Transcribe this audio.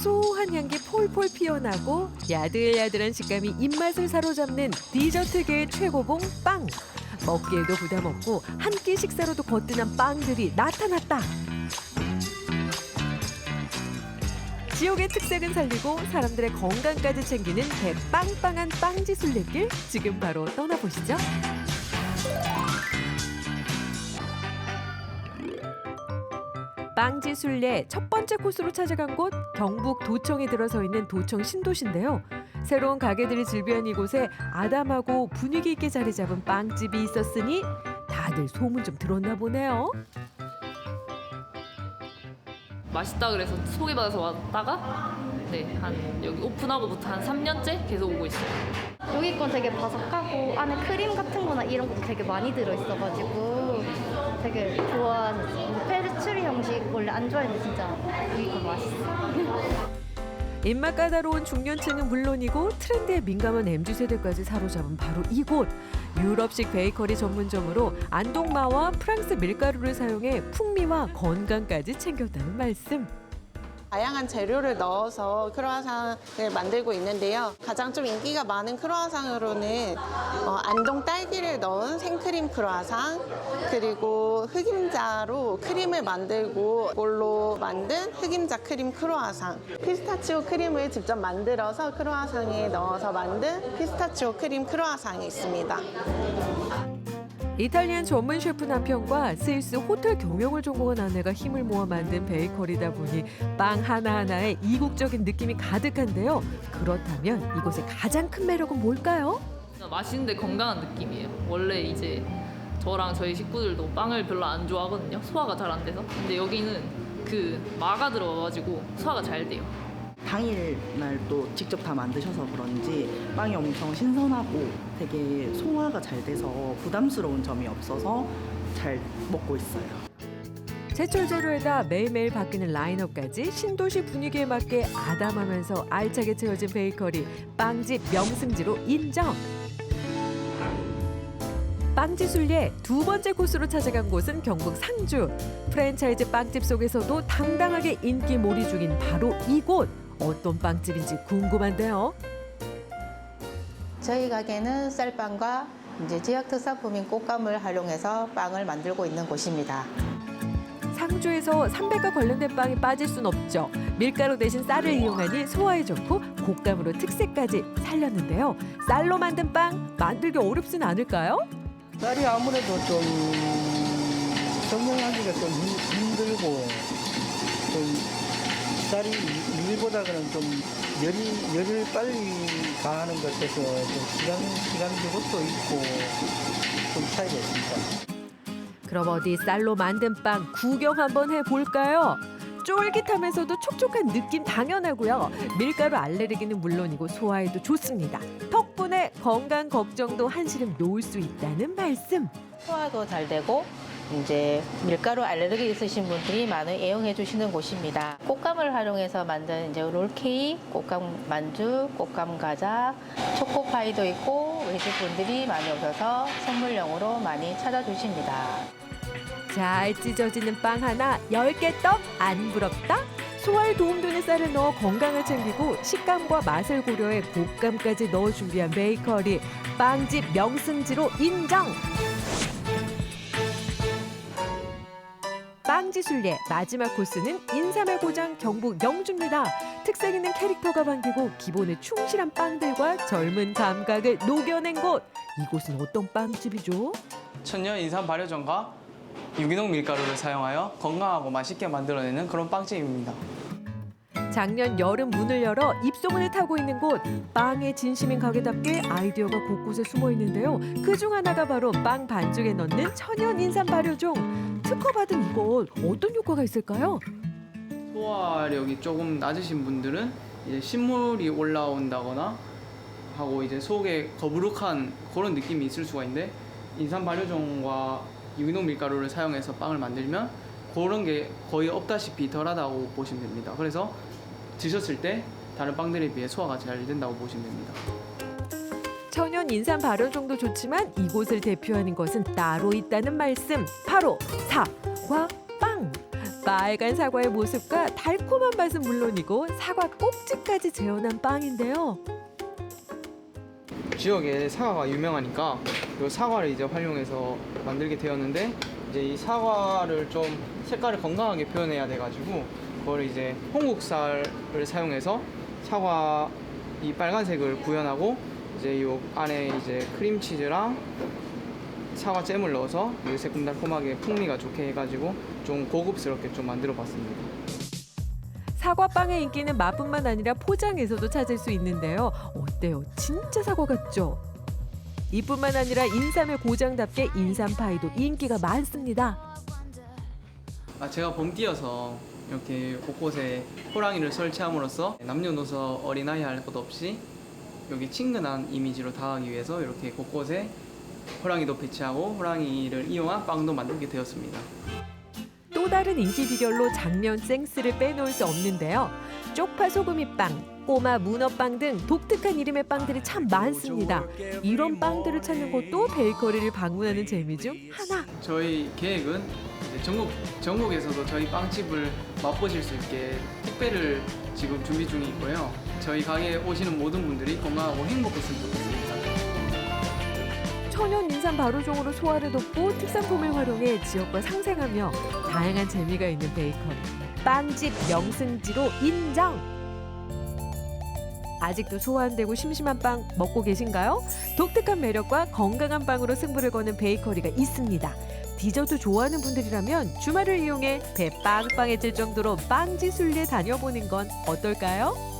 고소한 향기 폴폴 피어나고 야들야들한 식감이 입맛을 사로잡는 디저트계의 최고봉 빵. 먹기에도 부담 없고 한 끼 식사로도 거뜬한 빵들이 나타났다. 지역의 특색은 살리고 사람들의 건강까지 챙기는 대빵빵한 빵지 순례길 지금 바로 떠나보시죠. 빵지 순례 첫 번째 코스로 찾아간 곳 경북 도청에 들어서 있는 도청 신도시인데요. 새로운 가게들이 즐비한 이곳에 아담하고 분위기 있게 자리 잡은 빵집이 있었으니 다들 소문 좀 들었나 보네요. 맛있다 그래서 소개받아서 왔다가 네, 한 여기 오픈하고부터 한 3년째 계속 오고 있어요. 여기 건 되게 바삭하고 안에 크림 같은 거나 이런 것도 되게 많이 들어있어가지고 되게 좋아했어요. 페스츄리 형식 원래 안 좋아했는데 진짜 여기 거 맛있어. 입맛 까다로운 중년층은 물론이고 트렌드에 민감한 MZ 세대까지 사로잡은 바로 이곳 유럽식 베이커리 전문점으로 안동마와 프랑스 밀가루를 사용해 풍미와 건강까지 챙겼다는 말씀. 다양한 재료를 넣어서 크로아상을 만들고 있는데요. 가장 좀 인기가 많은 크로아상으로는 어, 안동 딸기를 넣은 생크림 크로아상 그리고 흑임자로 크림을 만들고 그걸로 만든 흑임자 크림 크로아상 피스타치오 크림을 직접 만들어서 크로아상에 넣어서 만든 피스타치오 크림 크로아상이 있습니다. 이탈리안 전문 셰프 남편과 스위스 호텔 경영을 전공한 아내가 힘을 모아 만든 베이커리다 보니 빵 하나하나에 이국적인 느낌이 가득한데요. 그렇다면 이곳의 가장 큰 매력은 뭘까요? 맛있는데 건강한 느낌이에요. 원래 이제 저랑 저희 식구들도 빵을 별로 안 좋아하거든요. 소화가 잘 안 돼서. 근데 여기는 그 마가 들어가가지고 소화가 잘 돼요. 당일날 또 직접 다 만드셔서 그런지 빵이 엄청 신선하고 되게 소화가 잘 돼서 부담스러운 점이 없어서 잘 먹고 있어요. 제철 재료에다 매일매일 바뀌는 라인업까지 신도시 분위기에 맞게 아담하면서 알차게 채워진 베이커리 빵집 명승지로 인정. 빵지 순례 두 번째 코스로 찾아간 곳은 경북 상주. 프랜차이즈 빵집 속에서도 당당하게 인기 몰이 중인 바로 이곳. 어떤 빵집인지 궁금한데요. 저희 가게는 쌀빵과 이제 지역 특산품인 꽃감을 활용해서 빵을 만들고 있는 곳입니다. 상주에서 삼백과 관련된 빵이 빠질 순 없죠. 밀가루 대신 쌀을 이용하니 소화에 좋고 곶감으로 특색까지 살렸는데요. 쌀로 만든 빵 만들기 어렵진 않을까요? 쌀이 아무래도 좀 정명하기가 좀 힘- 힘들고 좀 쌀이 밀보다는 좀 열이 열을 빨리 가하는 것 같아서 좀 시간 시간 그것도 있고 좀 차이가 있습니다. 그럼 어디 쌀로 만든 빵 구경 한번 해볼까요? 쫄깃하면서도 촉촉한 느낌 당연하고요. 밀가루 알레르기는 물론이고 소화에도 좋습니다. 덕분에 건강 걱정도 한시름 놓을 수 있다는 말씀. 소화도 잘 되고 이제 밀가루 알레르기 있으신 분들이 많이 애용해 주시는 곳입니다. 꽃감을 활용해서 만든 이제 롤케이크, 꽃감 만두, 꽃감 과자, 초코파이도 있고 외식 분들이 많이 오셔서 선물용으로 많이 찾아주십니다. 잘 찢어지는 빵 하나 열 개 떡 안 부럽다? 소화에 도움되는 쌀을 넣어 건강을 챙기고 식감과 맛을 고려해 곶감까지 넣어 준비한 베이커리 빵집 명승지로 인정. 빵지 순례 마지막 코스는 인삼의 고장 경북 영주입니다. 특색 있는 캐릭터가 반기고 기본에 충실한 빵들과 젊은 감각을 녹여낸 곳. 이곳은 어떤 빵집이죠? 천년 인삼 발효전과 유기농 밀가루를 사용하여 건강하고 맛있게 만들어내는 그런 빵집입니다. 작년 여름 문을 열어 입소문을 타고 있는 곳 빵의 진심인 가게답게 아이디어가 곳곳에 숨어 있는데요. 그 중 하나가 바로 빵 반죽에 넣는 천연 인삼 발효종. 특허받은 이곳 어떤 효과가 있을까요? 소화력이 조금 낮으신 분들은 이제 신물이 올라온다거나 하고 이제 속에 거부룩한 그런 느낌이 있을 수가 있는데 인삼 발효종과 유기농 밀가루를 사용해서 빵을 만들면 그런 게 거의 없다시피 덜하다고 보시면 됩니다. 그래서 드셨을 때 다른 빵들에 비해 소화가 잘 된다고 보시면 됩니다. 천연 인삼 발효종도 좋지만 이곳을 대표하는 것은 따로 있다는 말씀. 바로 사과 빵. 빨간 사과의 모습과 달콤한 맛은 물론이고 사과 꼭지까지 재현한 빵인데요. 지역에 사과가 유명하니까 이 사과를 이제 활용해서 만들게 되었는데 이제 이 사과를 좀 색깔을 건강하게 표현해야 돼가지고 그걸 이제 홍국살을 사용해서 사과 이 빨간색을 구현하고 이제 요 안에 이제 크림치즈랑 사과 잼을 넣어서 새콤달콤하게 풍미가 좋게 해가지고 좀 고급스럽게 좀 만들어 봤습니다. 사과빵의 인기는 맛뿐만 아니라 포장에서도 찾을 수 있는데요. 어때요? 진짜 사과 같죠? 이뿐만 아니라 인삼의 고장답게 인삼파이도 인기가 많습니다. 아, 제가 봄띠여서 이렇게 곳곳에 호랑이를 설치함으로써 남녀노소 어린아이 할 것 없이 여기 친근한 이미지로 다가가기 위해서 이렇게 곳곳에 호랑이도 배치하고 호랑이를 이용한 빵도 만들게 되었습니다. 또 다른 인기 비결로 장면 생스를 빼놓을 수 없는데요. 쪽파 소금이 빵, 꼬마 문어빵 등 독특한 이름의 빵들이 참 많습니다. 이런 빵들을 찾는 것도 베이커리를 방문하는 재미 중 하나. 저희 계획은 이제 전국 전국에서도 저희 빵집을 맛보실 수 있게 택배를 지금 준비 중이고요. 저희 가게에 오시는 모든 분들이 건강하고 행복했으면 좋겠습니다. 천연 인삼 발효종으로 소화를 돕고 특산품을 활용해 지역과 상생하며 다양한 재미가 있는 베이커리. 빵집 명승지로 인정! 아직도 소화 안 되고 심심한 빵 먹고 계신가요? 독특한 매력과 건강한 빵으로 승부를 거는 베이커리가 있습니다. 디저트 좋아하는 분들이라면 주말을 이용해 배 빵빵해질 정도로 빵지 순례 다녀보는 건 어떨까요?